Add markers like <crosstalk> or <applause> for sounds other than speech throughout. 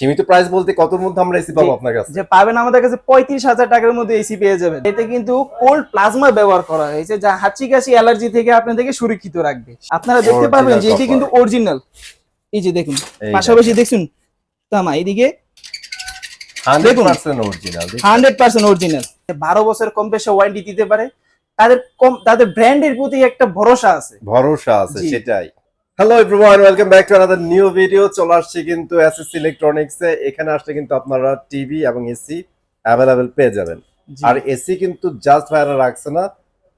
সীমিত প্রাইস বলতে কত মধ্যে আমরা এসি পাবো আপনার কাছে? যে পাবেন আমাদের কাছে পঁয়ত্রিশ হাজার টাকার মধ্যে এসি পেয়ে যাবেন। এতে কিন্তু কোল্ড প্লাজমা ব্যবহার করা হয়েছে যা হাঁচি কাশি অ্যালার্জি থেকে আপনাদেরকে সুরক্ষিত রাখবে। আপনারা দেখতে পারবেন যে এটি কিন্তু অরিজিনাল এই যে দেখুন পাশাপাশি দেখুন। তামা এদিকে হান্ড্রেড দেখুন। Percent original hundred percent original বারো বছর কম্প্রেসার ওয়ারেন্টি দিতে পারে। তাদের কম তাদের ব্র্যান্ডের প্রতি একটা ভরসা আছে। ভরসা আছে সেটাই। Hello everyone welcome back to another new video চলে আসছে কিন্তু এসএসসি ইলেকট্রনিক্স এখানে আসলে কিন্তু আপনারা টিভি এবং এসি অ্যাভেলেবেল পেয়ে যাবেন। আর এসি কিন্তু জাস্ট ভাইরা রাখছে না।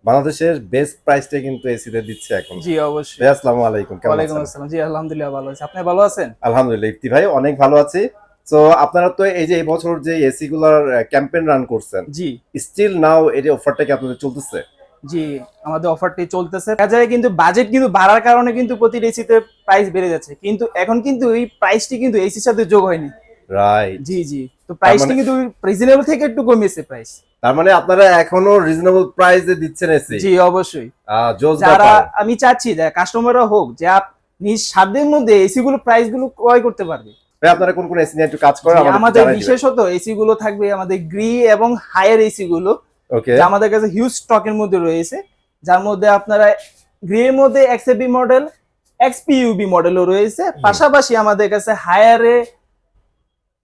বাংলাদেশের বেস্ট প্রাইসটা কিন্তু এসি তে দিচ্ছে এখন। জি অবশ্যই। ভাই আসসালামু আলাইকুম। কেমন আছেন? আসসালাম। জি আলহামদুলিল্লাহ ভালো আছি। আপনি ভালো আছেন? আলহামদুলিল্লাহ ইফতি ভাই অনেক ভালো আছি। তো আপনারা তো এই যে এই বছর যে এসি গুলার ক্যাম্পেইন রান করছেন জি। স্টিল নাও এই যে অফারটা কি আপনাদের চলতেছে? জি আমাদের অফারটি চলতেছে। যায় কিন্তু বাজেট কিন্তু বাড়ার কারণে কিন্তু প্রতি এসিতে প্রাইস বেড়ে যাচ্ছে। কিন্তু এখন কিন্তু এই প্রাইসটি কিন্তু এসির সাথে যোগ হয়নি। রাইট জি জি। তো প্রাইসটি মানে- কিন্তু রিজনেবল থেকে একটু কমেছে প্রাইস তার মানে আপনারা এখনও রিজনেবল প্রাইসে দিচ্ছেন এসি জি অবশ্যই। যারা আমি চাচ্ছি যে কাস্টমাররা হোক যে নিজ সাধ্যের মধ্যে এসি গুলো প্রাইসগুলো ক্রয় করতে পারবে। আপনারা কোন কোন এসি নিয়ে একটু কাজ করেন আমাদের বিশেষত এসি গুলো থাকবে আমাদের গ্রি এবং হায়ার এসি গুলো। যা আমাদের কাছে হিউজ স্টকের মধ্যে রয়েছে। যার মধ্যে আপনারা গ্রি এর মধ্যে এক্সএবি মডেল এক্সপিইউবি মডেলও রয়েছে। পাশাপাশি আমাদের কাছে হায়ারে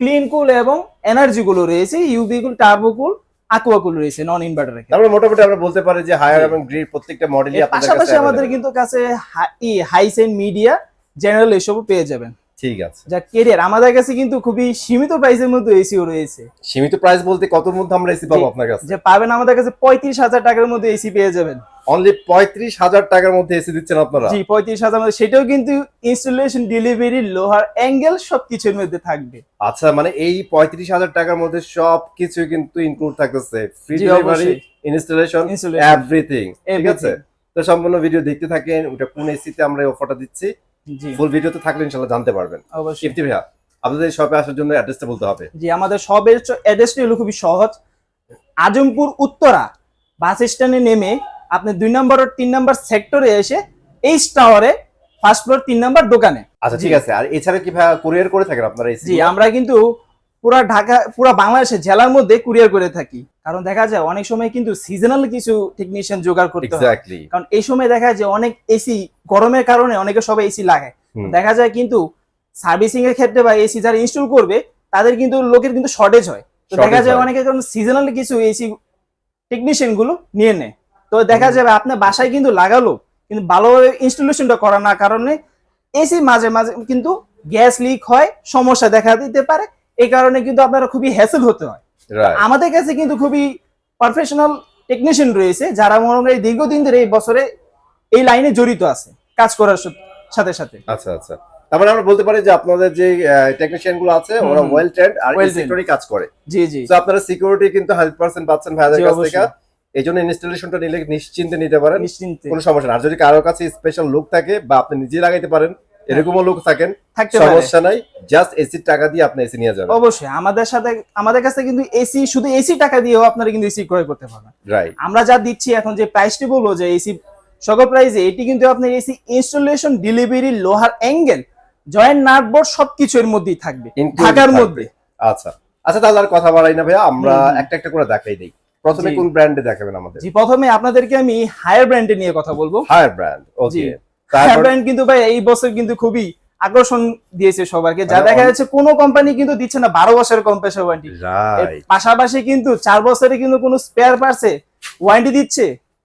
ক্লিন কুল এবং এনার্জি গুলো রয়েছে। UV cool turbo cool aqua cool রয়েছে নন ইনভার্টার তারপরে মোটামুটি আমরা বলতে পারি যে হায়ার এবং গ্রিড প্রত্যেকটা মডেলই আপনাদের পাশাপাশি কাছে আমাদের কিন্তু কাছে হাইসেন মিডিয়া জেনারেল এসবও পেয়ে যাবেন। ঠিক আছে। যা কেরিয়ার আমাদের কাছে কিন্তু খুবই সীমিত প্রাইসের মধ্যে এসিও রয়েছে। সীমিত প্রাইস বলতে কত মধ্যে আমরা এসি পাবো আপনার কাছে? যে পাবেন আমাদের কাছে পঁয়ত্রিশ হাজার টাকার মধ্যে এসি পেয়ে যাবেন। অনলি পঁয়ত্রিশ হাজার টাকার মধ্যে এসি দিচ্ছেন আপনারা? জি পঁয়ত্রিশ হাজার মধ্যে। সেটাও কিন্তু ইনস্টলেশন ডেলিভারি লোহার অ্যাঙ্গেল সবকিছুর মধ্যে থাকবে। আচ্ছা মানে এই পঁয়ত্রিশ হাজার টাকার মধ্যে সব কিছু কিন্তু ইনক্লুড থাকতেছে। ফ্রি ডেলিভারি ইনস্টলেশন এভরিথিং ঠিক আছে? তো সম্পূর্ণ ভিডিও দেখতে থাকেন। ওটা কোন এসিতে আমরা এই অফারটা দিচ্ছি। ফুল ভিডিওতে থাকলে ইনশাআল্লাহ জানতে পারবেন। অবশ্যই। ইফতি ভাইয়া আপনাদের শপে আসার জন্য অ্যাড্রেসটা বলতে হবে। জি আমাদের শপের অ্যাড্রেসটি হলো খুবই সহজ। আজমপুর উত্তরা বাস স্ট্যান্ডে নেমে আপনি দুই নম্বর ও তিন নম্বর সেক্টরে এসে এইচ টাওয়ারে ফার্স্ট ফ্লোর তিন নম্বর দোকানে। আচ্ছা ঠিক আছে। আর এছাড়া কি ভাইয়া কুরিয়ার করে থাকেন আপনারা জি আমরা কিন্তু পুরা ঢাকা পুরা বাংলাদেশের জেলার মধ্যে কুরিয়ার করে থাকি। কারণ দেখা যায় অনেক সময় কিন্তু সিজনাল কিছু টেকনিশিয়ান জোগাড় করতে হয়। কারণ এই সময় দেখা যায় অনেক এসি গরমের কারণে অনেকে সবাই এসি লাগায় হুম। দেখা যায় কিন্তু সার্ভিসিং এর ক্ষেত্রে বা এসি যারা ইনস্টল করবে তাদের কিন্তু লোকের কিন্তু শর্টেজ হয়। তো দেখা যায় অনেকে কারণ সিজনাল কিছু এসি টেকনিশিয়ানগুলো নিয়ে নেয়। তো দেখা যাবে আপনার বাসায় কিন্তু লাগালো কিন্তু ভালোভাবে ইনস্টলেশনটা করা না কারণে এসি মাঝে মাঝে কিন্তু গ্যাস লিক হয় সমস্যা দেখা দিতে পারে। এই কারণে কিন্তু আপনারা খুবই হ্যাসেল হতে হয়। আমাদের কাছে কিন্তু খুবই প্রফেশনাল টেকনিশিয়ান রয়েছে যারা মনে হয় দীর্ঘদিন ধরে এই বছরে এই লাইনে জড়িত আছে কাজ করার সাথে সাথে। আচ্ছা আচ্ছা। তারপরে আমরা বলতে পারি যে আপনাদের যে টেকনিশিয়ানগুলো আছে ওরা ওয়েল ট্রেন্ড আর সেক্টরে কাজ করে। জি জি। তো আপনারা সিকিউরিটি কিন্তু হান্ড্রেড পার্সেন্ট পাচ্ছেন ভাইদের কাছ থেকে। এই জন্য ইনস্টলেশনটা নিলে নিশ্চিন্তে নিতে পারেন। নিশ্চিন্তে। কোনো সমস্যা না। আর যদি কারোর কাছে স্পেশাল লোক থাকে বা আপনি নিজে লাগাইতে পারেন এরকমও লোক থাকেন সমস্যা নাই জাস্ট এসির টাকা দিয়ে আপনি এসি নিয়ে যাবেন। অবশ্যই আমাদের সাথে আমাদের কাছে কিন্তু এসি শুধু এসি টাকা দিয়েও আপনারা কিন্তু এসি ক্রয় করতে পারবেন। রাইট আমরা যা দিচ্ছি এখন যে প্রাইসটি বলব যে এসি সকল প্রাইসে এটি কিন্তু আপনার এসি ইনস্টলেশন ডেলিভারি লোহার অ্যাঙ্গেল জয়েন্ট নাট বোর্ড সবকিছু এর মধ্যেই থাকবে ঢাকার মধ্যে। আচ্ছা আচ্ছা তাহলে আর কথা বাড়াই না ভাইয়া আমরা। একটা একটা করে দেখাই দিই। প্রথমে কোন ব্র্যান্ডে দেখাবেন আমাদের? জি প্রথমে আপনাদেরকে আমি হায়ার ব্র্যান্ডে নিয়ে কথা বলব। হায়ার ব্র্যান্ড ওকে হায়ার কিন্তু ভাই এই বছর কিন্তু খুবই আকর্ষণ দিয়েছে সবাইকে যা দেখা যাচ্ছে কোনো কোম্পানি কিন্তু দিচ্ছে না বারো বছরের কম্প্রেসার ওয়ারেন্টি পাশাপাশি কিন্তু চার বছরে কিন্তু কোনো স্পেয়ার পার্টসে ওয়ারেন্টি দিচ্ছে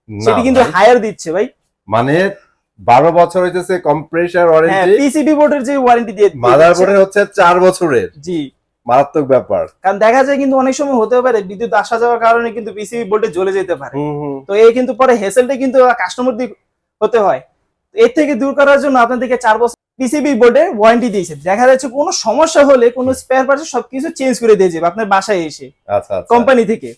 সেটি কিন্তু হায়ার দিচ্ছে ভাই। মানে বারো বছর হইতেছে কম্প্রেসার ওয়ারেন্টি পিসিবি বোর্ডের যে ওয়ারেন্টি দিয়ে মাদারবোর্ডের হচ্ছে চার বছরের। জি। মারাত্মক ব্যাপার। কারণ দেখা যায় কিন্তু অনেক সময় হতে পারে বিদ্যুৎ আসা যাওয়ার কারণে কিন্তু পিসিবি বোর্ডে জ্বলে যেতে পারে। তো এই কিন্তু পরে হেসেলটা কিন্তু কাস্টমার দিক হতে হয়। এর থেকে দূর করার জন্য আপনাদেরকে চার বছর পিসিবি বোর্ডে ওয়ারেন্টি দিয়েছে। দেখা যাচ্ছে কোনো সমস্যা হলে কোনো স্পেয়ার পার্টস সবকিছু চেঞ্জ করে দিয়ে যাবে আপনার বাসায় এসে আচ্ছা আচ্ছা। কোম্পানি থেকে।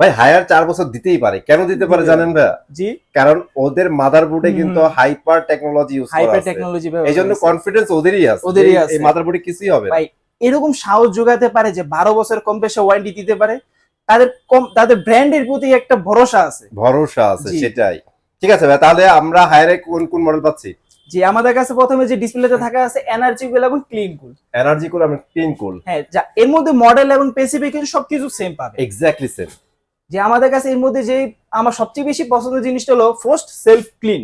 ভাই হায়ার চার বছর দিতেই পারে। কেন দিতে পারে জানেন ভাইয়া জি। কারণ ওদের মাদারবোর্ডে কিন্তু হাইপার টেকনোলজি ইউজ করা হাইপার টেকনোলজি এই জন্য কনফিডেন্স ওদেরই আছে ওদেরই আছে। এই মাদারবোর্ডে কিছুই হবে ভাই এরকম সাহস যোগাতে পারে যে বারো বছর কম বেশি ওয়ারেন্টি দিতে পারে? তাদের কম তাদের ব্র্যান্ডের প্রতি একটা ভরসা আছে। ভরসা আছে সেটাই। ঠিক আছে ভাই তাহলে আমরা হায়ারে কোন কোন মডেল পাচ্ছি? যে আমাদের কাছে প্রথমে যে ডিসপ্লেতে থাকা আছে এনার্জি কুল এবং ক্লিন কুল এনার্জি কুল এবং ক্লিন কুল হ্যাঁ যা এর মধ্যে মডেল এবং স্পেসিফিকেশন সবকিছু সেম পাবে। এক্স্যাক্টলি সেম যে আমাদের কাছে এর মধ্যে যে আমার সবচেয়ে বেশি পছন্দের জিনিসটা হলো ফার্স্ট সেলফ ক্লিন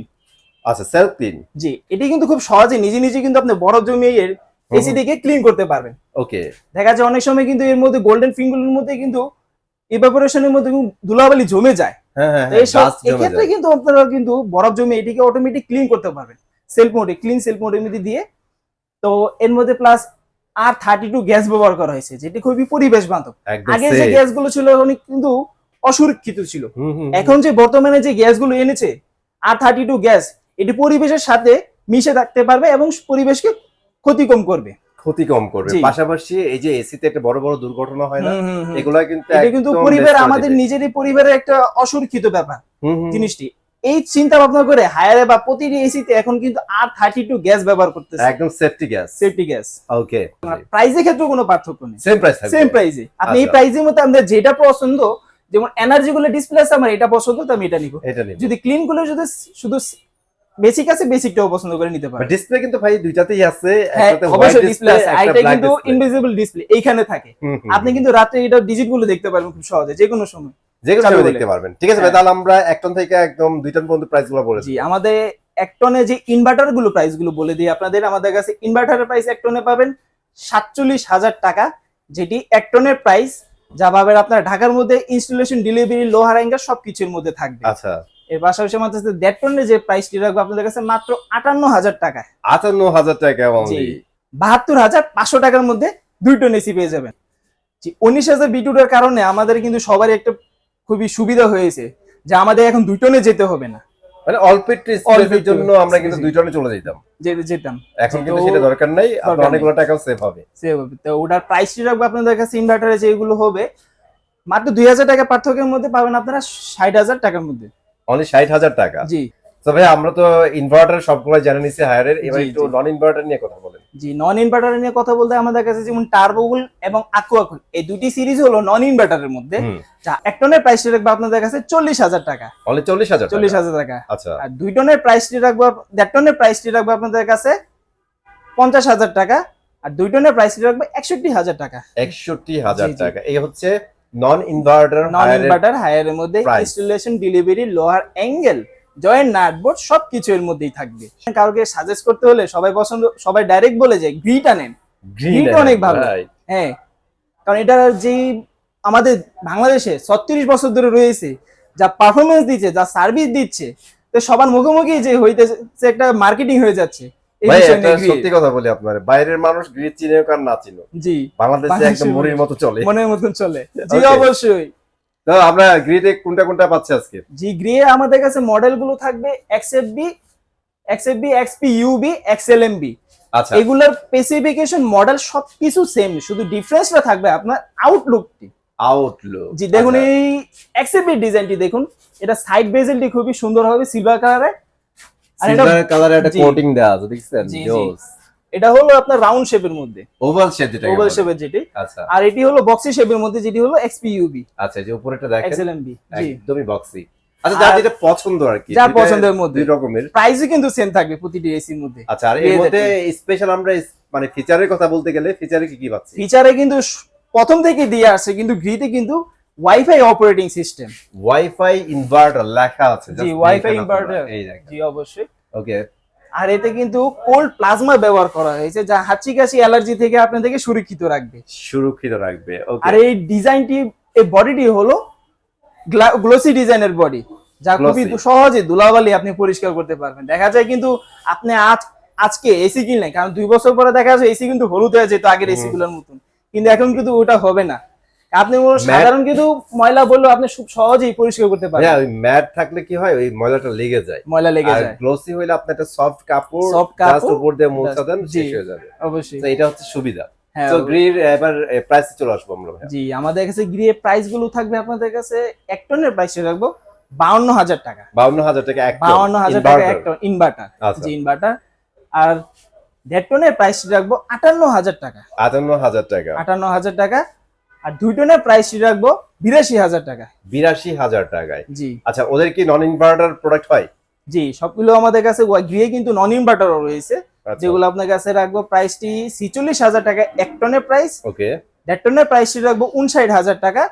আচ্ছা সেলফ ক্লিন জি এটি কিন্তু খুব সহজে নিজে নিজে কিন্তু আপনি বড় জমিয়ে এর এসি থেকে ক্লিন করতে পারবেন। ওকে দেখা যায় অনেক সময় কিন্তু এর মধ্যে গোল্ডেন ফিঙ্গুলের মধ্যে কিন্তু ইভাপোরেশনের মধ্যে ধুলাবালি জমে যায়। হ্যাঁ হ্যাঁ জমে এক্ষেত্রে কিন্তু আপনারা কিন্তু বরফ জমে এটিকে অটোমেটিক ক্লিন করতে পারবেন। সেলফ মোডে ক্লিন সেলফ মোডের মধ্যে দিয়ে। তো এর মধ্যে plus R thirty two gas ব্যবহার করা হয়েছে যেটি খুবই পরিবেশ বান্ধব। আগে যে। গ্যাসগুলো ছিল অনেক কিন্তু অসুরক্ষিত ছিল। এখন যে বর্তমানে যে গ্যাসগুলো এনেছে আর থার্টি টু গ্যাস এটি পরিবেশের সাথে মিশে থাকতে পারবে এবং পরিবেশকে ক্ষতি কম করবে। ক্ষতি কম করবে। পাশাপাশি এই যে এসিতে একটা বড় বড় দুর্ঘটনা হয় না। এগুলা কিন্তু এটা কিন্তু পরিবার আমাদের নিজেরই পরিবারের একটা অসুরক্ষিত ব্যাপার। জিনিসটি। এই চিন্তা ভাবনা করে হায়ারে বা প্রতিটি এসিতে এখন কিন্তু আর থার্টি টু গ্যাস ব্যবহার করতেছে। একদম safety gas safety gas okay প্রাইসের ক্ষেত্রে কোনো পার্থক্য নেই। সেম প্রাইস থাকবে। সেম প্রাইসে আপনি এই আচ্ছা। প্রাইসের মধ্যে আমাদের যেটা পছন্দ যেমন এনার্জি গুলো ডিসপ্লে আছে আমার এটা পছন্দ তো আমি এটা নিব। এটা নিব। যদি ক্লিনগুলো যদি শুধু বেসিক আছে বেসিকটাও পছন্দ করে নিতে পারেন ডিসপ্লে কিন্তু ভাই দুইটাতেই আছে হ্যাঁ একটাতে ডিসপ্লে আছে black কিন্তু ইনভিজিবল ডিসপ্লে এইখানে থাকে। আপনি কিন্তু রাতে এটা ডিজিটগুলো দেখতে পারবেন খুব সহজে যে কোনো সময়। যে কোনো সময় দেখতে পারবেন। ঠিক আছে ভাই হ্যাঁ। তাহলে আমরা এক টন থেকে একদম দুই টন পর্যন্ত প্রাইসগুলো বলে জি আমাদের এক টনে যে ইনভার্টারগুলো প্রাইসগুলো বলে দিই আপনাদের আমাদের কাছে ইনভার্টারের প্রাইস এক টনে পাবেন সাতচল্লিশ হাজার টাকা যেটি এক টনের প্রাইস যা পাবেন আপনার ঢাকার মধ্যে ইনস্টলেশন ডেলিভারি লোহার অ্যাঙ্গার সবকিছুর মধ্যে থাকবে। আচ্ছা। এর পাশাপাশি আমাদের দেড় টনের যে প্রাইসটি রাখব আপনাদের কাছে মাত্র আটান্ন হাজার টাকায়। আটান্ন হাজার টাকা বাহাত্তর হাজার পাঁচশো টাকার মধ্যে দুই টন এসি পেয়ে যাবেন। জি উনিশ হাজার বিটুটের কারণে আমাদের কিন্তু সবারই একটা খুবই সুবিধা হয়েছে যে আমাদের এখন দুই টনে যেতে হবে না। মানে অল্প স্পেসের জন্য আমরা কিন্তু। দুই টনে চলে যেতাম। যেতাম। এখন কিন্তু সেটা দরকার নাই অনেকগুলো টাকাও সেভ হবে। সেভ হবে। তো ওটার প্রাইসটি রাখব আপনাদের কাছে ইনভার্টারে যেগুলো হবে মাত্র দুই হাজার টাকা পার্থক্যের মধ্যে পাবেন আপনারা ষাট হাজার টাকার মধ্যে। অনলি ষাট হাজার টাকা। জি। তো ভাই আমরা তো ইনভার্টার সবগুলো জানে নিছি হায়ারের এবার একটু নন ইনভার্টার নিয়ে কথা বলেন। জি নন ইনভার্টার নিয়ে কথা বলতে আমাদের কাছে যেমন টার্বোগুল এবং আকুয়াকুল এই দুটি সিরিজ হলো নন ইনভার্টারের মধ্যে। যা এক টনের প্রাইসটি রাখব আপনাদের কাছে চল্লিশ হাজার টাকা। অনলি চল্লিশ হাজার চল্লিশ হাজার টাকা। আচ্ছা। আর দুই টনের প্রাইসটি রাখব দেড় টনের প্রাইসটি রাখব আপনাদের কাছে পঞ্চাশ হাজার টাকা। আর দুই টনের প্রাইসটি রাখব একষট্টি হাজার টাকা। একষট্টি হাজার। টাকা। এই হচ্ছে নন ইনভার্টার নন ইনভার্টার হায়ারের মধ্যে price। ইনস্টলেশন ডেলিভারি লোহার অ্যাঙ্গেল জয়েন্ট নাট বোর্ড সবকিছু এর মধ্যেই থাকবে কাউকে সাজেস্ট করতে হলে সবাই পছন্দ সবাই ডাইরেক্ট বলে যে গ্রিট আনেন গ্রিন অনেক ভালো। হ্যাঁ কারণ এটা যেই আমাদের বাংলাদেশে ছত্রিশ বছর ধরে রয়েছে যা পারফরমেন্স দিচ্ছে যা সার্ভিস দিচ্ছে তো সবার মুখোমুখি যে হইতেছে একটা মার্কেটিং হয়ে যাচ্ছে ভাই সত্যি কথা বলি আপনার। বাইরের মানুষ গ্রিড চিনে আর না চিনো জি বাংলাদেশে একদম মুড়ির মতো চলে। মনের মতন চলে। জি অবশ্যই। তো আমরা গ্রিডে কোনটা কোনটা পাচ্ছি আজকে? জি গ্রে আমাদের কাছে মডেলগুলো থাকবে এক্সএফবি এক্সএফবি এক্সপি ইউবি এক্সএলএমবি আচ্ছা। এগুলোর স্পেসিফিকেশন মডেল সবকিছু সেম শুধু ডিফারেন্সটা থাকবে আপনার আউটলুকটি আউটলুক জি দেখুন এই এক্সএফবি ডিজাইনটি দেখুন। এটা সাইড বেজেলটি খুবই সুন্দর হবে সিলভার কালারে সিলভার কালারে একটা কোটিং দেওয়া আছে দেখছেন। জোস এটা হলো আপনার রাউন্ড শেপের মধ্যে। ওভাল শেপ যেটা ওভাল শেপের যেটি। আচ্ছা। আর এটি হলো বক্সি শেপের মধ্যে যেটি হলো এক্সপি ইউবি আচ্ছা যে উপরেটা দেখেন। এক্সএলএমবি একদমই বক্সি আচ্ছা যার যেটা পছন্দ আর কি যার পছন্দের মধ্যে। দুই রকমের। প্রাইসও কিন্তু সেম থাকবে প্রতিটি এসির মধ্যে। আচ্ছা আর এর মধ্যে স্পেশাল আমরা মানে ফিচারের কথা বলতে গেলে ফিচারে কি কি পাচ্ছি? ফিচারে কিন্তু প্রথম থেকে দিয়ে আসছে কিন্তু গ্রিতে কিন্তু wifi operating system wifi inverter লেখা আছে জি। এই দেখেন। জি অবশ্যই। ওকে। আর এতে কিন্তু কোল্ড প্লাজমা ব্যবহার করা হয়েছে যা হাঁচি কাশি অ্যালার্জি থেকে আপনাদেরকে সুরক্ষিত রাখবে। সুরক্ষিত রাখবে ওকে। আর এই ডিজাইনটি এই বডিটি হলো গ্লোসি ডিজাইনের বডি যা খুবই সহজে ধুলাবালি আপনি পরিষ্কার করতে পারবেন। দেখা যায় কিন্তু আপনি আজ আজকে এসি কিনলেন কারণ দুই বছর পরে দেখা যাচ্ছে এসি কিন্তু হলুদ হয়ে যেত আগের এসি গুলোর মতন। কিন্তু এখন কিন্তু ওটা হবে না। আপনি সাধারণ কিন্তু ময়লা বললেও আপনি খুব সহজেই পরিষ্কার করতে পারেন। হ্যাঁ ওই ম্যাট থাকলে কি হয়? ওই ময়লাটা লেগে যায়। ময়লা লেগে আর যায়। গ্লোসি হইলে আপনি একটা সফট কাপড় জাস্ট কাপড়, উপর দিয়ে মোছা দেন শেষ হয়ে যাবে। অবশ্যই। তো এটা হচ্ছে সুবিধা। হ্যাঁ তো গ্রির এবার প্রাইস চলে আসব আমরা। জি আমাদের কাছে গিয়ে প্রাইসগুলো থাকবে আপনাদের কাছে এক টনের প্রাইস রাখব বাউন্ন হাজার টাকা। বাউন্ন হাজার টাকা এক বাউন্ন হাজার টাকা এক টন ইনভার্টার আচ্ছা। জি ইনভার্টার আর দেড় টনের প্রাইস রাখব আটান্ন হাজার টাকা। আটান্ন হাজার টাকা। আটান্ন হাজার টাকা। আর দুই টনের প্রাইস রাখব বিরাশি হাজার টাকা। বিরাশি হাজার টাকায়। জি। আচ্ছা ওদের কি নন ইনভার্টার প্রোডাক্ট হয়? জি সবগুলো আমাদের কাছে গ্রিয়ে কিন্তু নন ইনভার্টারও রয়েছে। আচ্ছা। যেগুলো আপনার কাছে রাখব প্রাইসটি ছিচল্লিশ হাজার টাকা এক টনের প্রাইস ওকে। দেড় টনের প্রাইসটি রাখব উনষাট হাজার টাকা।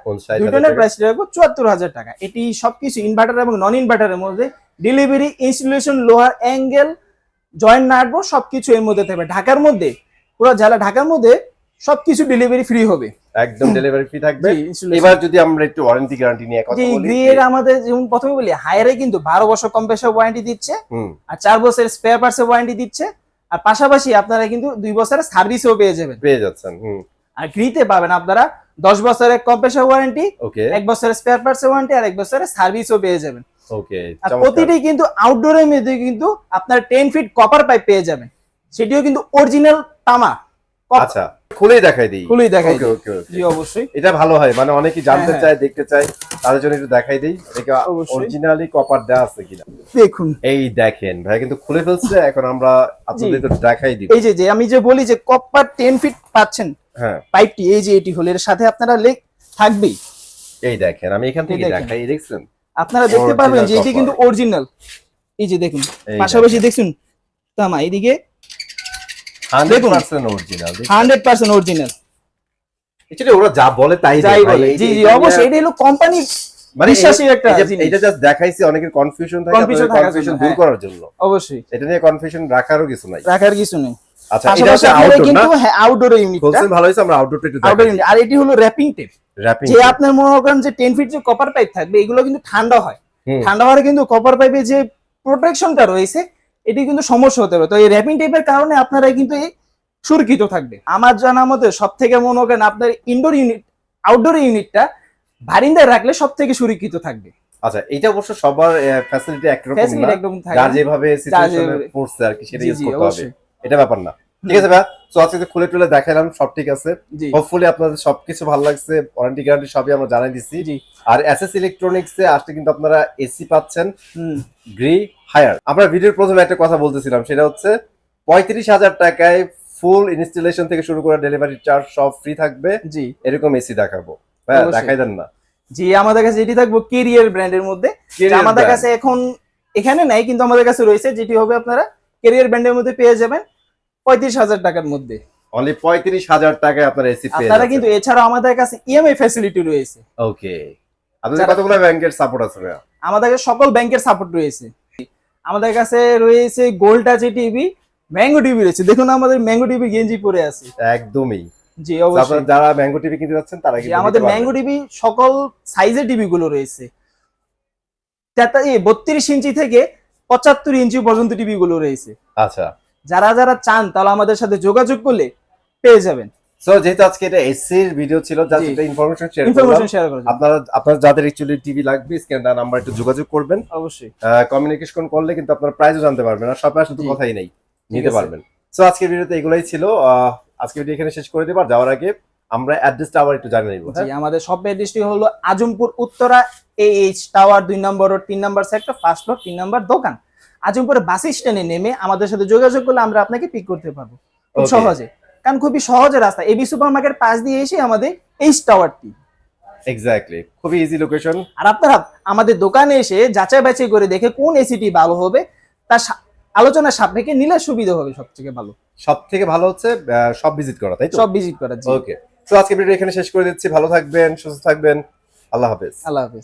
দুই টনের প্রাইসটি রাখব চুয়াত্তর হাজার টাকা। এটি সবকিছু ইনভার্টার এবং নন ইনভার্টারের মধ্যে ডেলিভারি ইনস্টলেশন লোহার অ্যাঙ্গেল জয়েন্ট নাটবোর্ড সবকিছু এর মধ্যে থাকবে। ঢাকার মধ্যে পুরো জেলা ঢাকার মধ্যে সবকিছু ডেলিভারি ফ্রি হবে। একদম ডেলিভারি ফ্রি থাকবে। এবার যদি আমরা একটু ওয়ারেন্টি গ্যারান্টি নিয়ে কথা বলি গ্রিয়ের আমাদের যেমন প্রথমে বলি হায়ারে কিন্তু বারো বছর কম্প্রেসার ওয়ারেন্টি দিচ্ছে আর চার বছরের স্পেয়ার পার্টসের ওয়ারেন্টি দিচ্ছে আর পাশাপাশি আপনারা কিন্তু দুই বছরের সার্ভিসও পেয়ে যাবেন। পেয়ে যাচ্ছেন হুম। আর গ্রিতে পাবেন আপনারা দশ বছরের কম্প্রেসার ওয়ারেন্টি ওকে। এক বছরের স্পেয়ার পার্টসের ওয়ারেন্টি আর এক বছরের সার্ভিসও পেয়ে যাবেন। ওকে আর প্রতিটি কিন্তু আউটডোরের মধ্যে কিন্তু আপনার টেন ফিট কপার পাইপ পেয়ে যাবেন। সেটিও কিন্তু অরিজিনাল তামা। আচ্ছা খুলেই দেখাই দিই। খুলেই দেখাই দিই। ওকে ওকে। জি অবশ্যই। এটা ভালো হয় মানে অনেকেই জানতে হ্যাঁ, চায় দেখতে চায় তাদের জন্য একটু দেখাই দিই। এটা অরিজিনালি কপার দেওয়া আছে কিনা। দেখুন। এই দেখেন ভাই কিন্তু খুলে ফেলছে <laughs> এখন আমরা আপনাদের একটু দেখাই দিব। এই যে যে আমি যে বলি যে কপার টেন ফিট পাচ্ছেন হ্যাঁ। পাইপটি এই যে এটি হলো এর সাথে আপনারা লেগ থাকবেই। এই দেখেন আমি এখান থেকে দেখাই দেখছেন? আপনারা দেখতে পারবেন যে এটি কিন্তু অরিজিনাল এই যে দেখুন পাশাপাশি দেখুন। তামা এইদিকে দেখুন। Percent original hundred percent original actually ওরা যা বলে তাই যাই বলে। জি জি অবশ্যই এটা হলো কোম্পানি মানে বিশ্বাসী একটা। এটা জাস্ট দেখাইছি অনেকের কনফিউশন থাকে কনফিউশন দূর হ্যাঁ। করার জন্য। অবশ্যই। এটা নিয়ে কনফিউশন রাখারও কিছু নাই। রাখার কিছু নেই। আচ্ছা এটা পাশাপাশি হচ্ছে আউটডোর না? হ্যাঁ আউটডোর ইউনিটটা বলছেন ভালো আমরা আউটডোরটা একটু আউটডোর ইউনিট আর এটি হলো র্যাপিং টেপ র্যাপিং যে আপনার মনে করেন যে টেন ফিট যে কপার পাইপ থাকবে এগুলো কিন্তু ঠান্ডা হয়। ঠান্ডা হওয়ার কিন্তু কপার পাইপে যে প্রোটেকশনটা রয়েছে এটি কিন্তু সমস্যা হতে পারে। তো এই র্যাপিং টাইপের কারণে আপনারা কিন্তু এই সুরক্ষিত থাকবে। আমার জানা মতে সব থেকে মনে করেন আপনার ইনডোর ইউনিট আউটডোর ইউনিটটা বারিন্দায় রাখলে সব থেকে সুরক্ষিত থাকবে। আচ্ছা এটা অবশ্য সবার ফ্যাসিলিটি একরকম না। যেভাবে সিচুয়েশনে পড়ছে আর কি সেটা ইউজ করতে হবে। এটা ব্যাপার না। ঠিক আছে ভাই তো আজকে খুলে টুলে দেখালাম সব ঠিক আছে। হোপফুলি আপনাদের সবকিছু ভালো লাগছে। ওয়ারেন্টি গ্যারান্টি সবই আমরা জানাই দিচ্ছি আর এসএস ইলেকট্রনিক্স এ আসলে কিন্তু আপনারা এসি পাচ্ছেন। গ্রি হায়ার আমরা ভিডিওর প্রথমে একটা কথা বলতেছিলাম সেটা হচ্ছে পঁয়ত্রিশ হাজার টাকায় ফুল ইনস্টলেশন থেকে শুরু করে ডেলিভারি চার্জ সব ফ্রি থাকবে। জি। এরকম এসি দেখাবো। হ্যাঁ দেখাই দেন না। জি আমাদের কাছে যেটি থাকব কেরিয়ার ব্র্যান্ডের মধ্যে। আমাদের কাছে এখন এখানে নাই কিন্তু আমাদের কাছে রয়েছে যেটি হবে আপনারা কেরিয়ার ব্র্যান্ডের মধ্যে পেয়ে যাবেন। পঁয়ত্রিশ হাজার টাকার মধ্যে। অনলি পঁয়ত্রিশ হাজার টাকায় আপনার এসি আপনারা কিন্তু এছাড়াও আমাদের কাছে ইএমআই ফ্যাসিলিটি রয়েছে। ওকে আপনাদের কতগুলো ব্যাংকের সাপোর্ট আছে আমাদের কাছে সকল ব্যাংকের সাপোর্ট রয়েছে। আমাদের কাছে রয়েছে gold touch TV mango TV রয়েছে। দেখুন আমাদের ম্যাঙ্গো টিভি গেঞ্জি পরে আছে। একদমই। জি অবশ্যই। যারা ম্যাঙ্গো টিভি কিনতে যাচ্ছেন তারা কিন্তু আমাদের ম্যাঙ্গো টিভি সকল সাইজের টিভি গুলো রয়েছে। বত্রিশ ইঞ্চি থেকে পঁচাত্তর ইঞ্চি পর্যন্ত টিভি গুলো রয়েছে। আচ্ছা। যারা যারা চান তাহলে আমাদের সাথে যোগাযোগ করলে পেয়ে যাবেন। সো যেহেতু আজকে এটা এসির ভিডিও ছিল just. Information share information share করে আপনারা আপনারা যাদের অ্যাকচুয়ালি টিভি লাগবে স্ক্যান নাম্বার একটু যোগাযোগ করবেন। অবশ্যই। কমিউনিকেশন করলে কিন্তু আপনারা প্রাইসও জানতে পারবেন আর সবাই শুধু। কথাই নেই নিতে পারবেন। সো আজকের ভিডিওতে এগুলাই ছিল। আহ, আজকের ভিডিও এখানে শেষ করে দেব আর যাওয়ার আগে আমরা অ্যাড্রেসটা আবার একটু জানিয়ে নেব জি আমাদের সব অ্যাড্রেসটি হলো আজমপুর উত্তরা এইচ টাওয়ার দুই নম্বর রোড তিন নম্বর সেক্টর ফার্স্ট ফ্লোর তিন নম্বর দোকান। আজমপুরে বাস স্ট্যান্ডে নেমে আমাদের সাথে যোগাযোগ করলে আমরা আপনাকে পিক করতে পারব। খুব সহজে। কারণ খুবই সহজে রাস্তা। এবি সুপার মার্কেট পাশ দিয়ে এসে আমাদের এইচ টাওয়ারটি এক্স্যাক্টলি খুবই ইজি লোকেশন আর আপনারা আমাদের দোকানে এসে যাচাই বাছাই করে দেখে কোন এসিটি ভালো হবে তার আলোচনার সাপেক্ষে নিলে সুবিধা হবে সব থেকে ভালো। সবথেকে ভালো হচ্ছে সব ভিজিট করা তাই তো? সব ভিজিট করা জি। ওকে তো আজকে ভিডিও এখানে শেষ করে দিচ্ছি। ভালো থাকবেন সুস্থ থাকবেন। আল্লাহ হাফেজ। আল্লাহ হাফেজ।